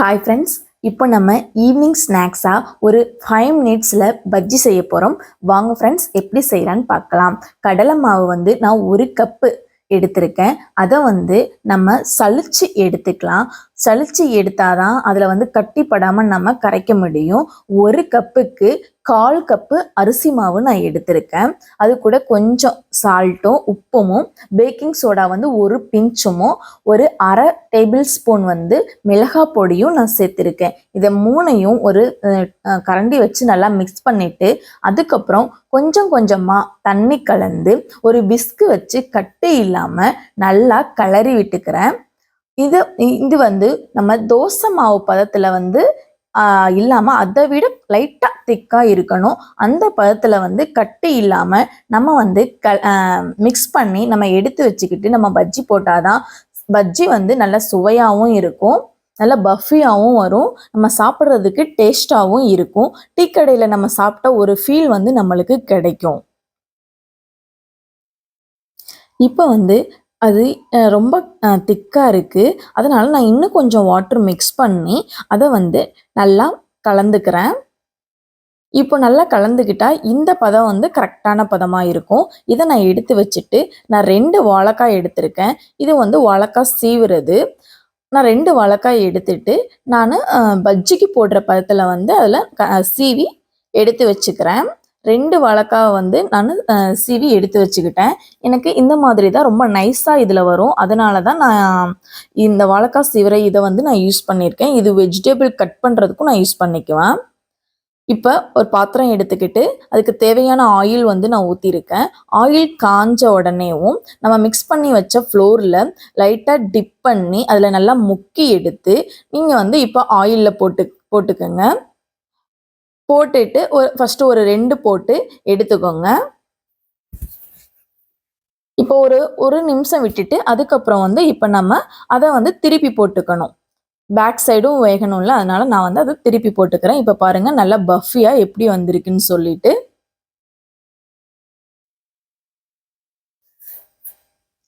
Hi friends இப்போ நம்ம evening ஸ்நாக்ஸாக ஒரு ஃபைவ் மினிட்ஸில் பஜ்ஜி செய்ய போகிறோம் வாங்க ஃப்ரெண்ட்ஸ் எப்படி செய்யலான்னு பார்க்கலாம். கடலை மாவு வந்து நான் ஒரு கப்பு எடுத்திருக்கேன். அதை வந்து நம்ம சளிச்சு எடுத்துக்கலாம். சளிச்சு எடுத்தாதான் அதில் வந்து கட்டிப்படாமல் நம்ம கரைக்க முடியும். ஒரு கப்புக்கு கால் கப்பு அரிசி மாவு நான் எடுத்திருக்கேன். அது கூட கொஞ்சம் சால்ட்டும் உப்பும் பேக்கிங் சோடா வந்து ஒரு பிஞ்சுமும் ஒரு அரை டேபிள் ஸ்பூன் வந்து மிளகாய் பொடியும் நான் சேர்த்துருக்கேன். இதை மூணையும் ஒரு கரண்டி வச்சு நல்லா மிக்ஸ் பண்ணிவிட்டு அதுக்கப்புறம் கொஞ்சம் கொஞ்சமாக தண்ணி கலந்து ஒரு பிஸ்கு வச்சு கட்டி இல்லாமல் நல்லா கிளறி விட்டுக்கிறேன். இது இது வந்து நம்ம தோசை மாவு பதத்தில் வந்து ஆஹ், இல்லாம அதை விட லைட்டா திக்கா இருக்கணும். அந்த பதத்துல வந்து கட்டி இல்லாம நம்ம வந்து க மிக்ஸ் பண்ணி நம்ம எடுத்து வச்சுக்கிட்டு நம்ம பஜ்ஜி போட்டாதான் பஜ்ஜி வந்து நல்ல சுவையாகவும் இருக்கும். நல்ல பஃபியாகவும் வரும். நம்ம சாப்பிட்றதுக்கு டேஸ்டாகவும் இருக்கும். டீ கடையில் நம்ம சாப்பிட்ட ஒரு ஃபீல் வந்து நம்மளுக்கு கிடைக்கும். இப்போ வந்து அது ரொம்ப திக்காக இருக்குது அதனால் நான் இன்னும் கொஞ்சம் வாட்டர் மிக்ஸ் பண்ணி அதை வந்து நல்லா கலந்துக்கிறேன். இப்போ நல்லா கலந்துக்கிட்டால் இந்த பதம் வந்து கரெக்டான பதமாக இருக்கும். இதை நான் எடுத்து வச்சுட்டு நான் ரெண்டு வாழைக்காய் எடுத்திருக்கேன். இது வந்து வாழைக்காய் சீவுறது. நான் ரெண்டு வாழைக்காய் எடுத்துட்டு நான் பஜ்ஜிக்கு போடுற பதத்தில் வந்து அதில் சீவி எடுத்து வச்சுக்கிறேன். ரெண்டு வாழைக்காய் வந்து நான் சீவி எடுத்து வச்சுக்கிட்டேன். எனக்கு இந்த மாதிரி தான் ரொம்ப நைஸாக இதில் வரும். அதனால தான் நான் இந்த வாழைக்காய் சிவரை இதை வந்து நான் யூஸ் பண்ணியிருக்கேன். இது வெஜிடபிள் கட் பண்ணுறதுக்கும் நான் யூஸ் பண்ணிக்குவேன். இப்போ ஒரு பாத்திரம் எடுத்துக்கிட்டு அதுக்கு தேவையான ஆயில் வந்து நான் ஊற்றிருக்கேன் ஆயில் காஞ்ச உடனேவும் நம்ம மிக்ஸ் பண்ணி வச்ச ஃப்ளோரில் லைட்டாக டிப் பண்ணி அதில் நல்லா முக்கி எடுத்து நீங்கள் வந்து இப்போ ஆயிலில் போட்டு போட்டுக்கோங்க. போட்டுட்டு ஒரு ஃபஸ்ட்டு ஒரு ரெண்டு போட்டு எடுத்துக்கோங்க. இப்போ ஒரு ஒரு நிமிஷம் விட்டுட்டு அதுக்கப்புறம் வந்து இப்போ நம்ம அதை வந்து திருப்பி போட்டுக்கணும். பேக் சைடும் வேகணும்ல அதனால நான் வந்து அதை திருப்பி போட்டுக்கிறேன். இப்போ பாருங்கள் நல்லா பஃபியாக எப்படி வந்திருக்குன்னு சொல்லிட்டு.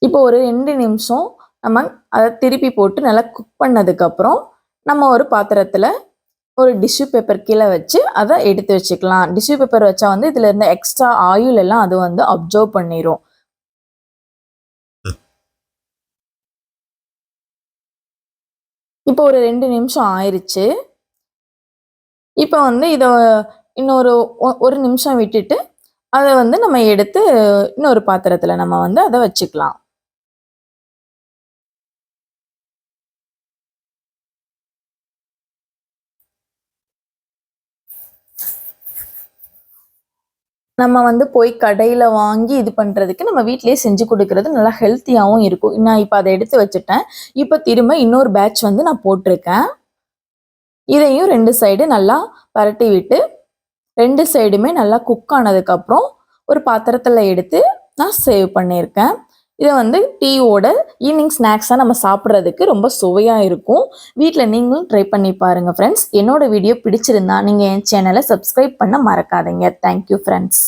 இப்போ ஒரு ரெண்டு நிமிஷம் நம்ம அதை திருப்பி போட்டு நல்லா குக் பண்ணதுக்கப்புறம் நம்ம ஒரு பாத்திரத்தில் ஒரு டிஷ்யூ பேப்பர் கீழே வச்சு அதை எடுத்து வச்சுக்கலாம். டிஷ்யூ பேப்பர் வச்சா வந்து இதில் இருந்த எக்ஸ்ட்ரா ஆயில் எல்லாம் அது வந்து அப்சர்வ் பண்ணிடும் இப்போ ஒரு ரெண்டு நிமிஷம் ஆயிருச்சு. இப்போ வந்து இதை இன்னொரு ஒ- ஒரு நிமிஷம் விட்டுட்டு அதை வந்து நம்ம எடுத்து இன்னொரு பாத்திரத்தில் நம்ம வந்து அதை வச்சுக்கலாம். நம்ம வந்து போய் கடையில் வாங்கி இது பண்ணுறதுக்கு நம்ம வீட்டிலேயே செஞ்சு கொடுக்கறது நல்லா ஹெல்த்தியாகவும் இருக்கும். நான் இப்போ அதை எடுத்து வச்சுட்டேன். இப்போ திரும்ப இன்னொரு பேட்ச் வந்து நான் போட்டிருக்கேன். இதையும் ரெண்டு சைடு நல்லா பரட்டி விட்டு ரெண்டு சைடுமே நல்லா குக் ஆனதுக்கப்புறம் ஒரு பாத்திரத்தில் எடுத்து நான் சேவ் பண்ணியிருக்கேன். இதை வந்து டீயோட ஈவினிங் ஸ்நாக்ஸாக நம்ம சாப்பிட்றதுக்கு ரொம்ப சுவையாக இருக்கும். வீட்டில் நீங்களும் ட்ரை பண்ணி பாருங்கள் ஃப்ரெண்ட்ஸ் என்னோட வீடியோ பிடிச்சிருந்தா நீங்கள் என் சேனலை சப்ஸ்கிரைப் பண்ண மறக்காதீங்க. Thank you friends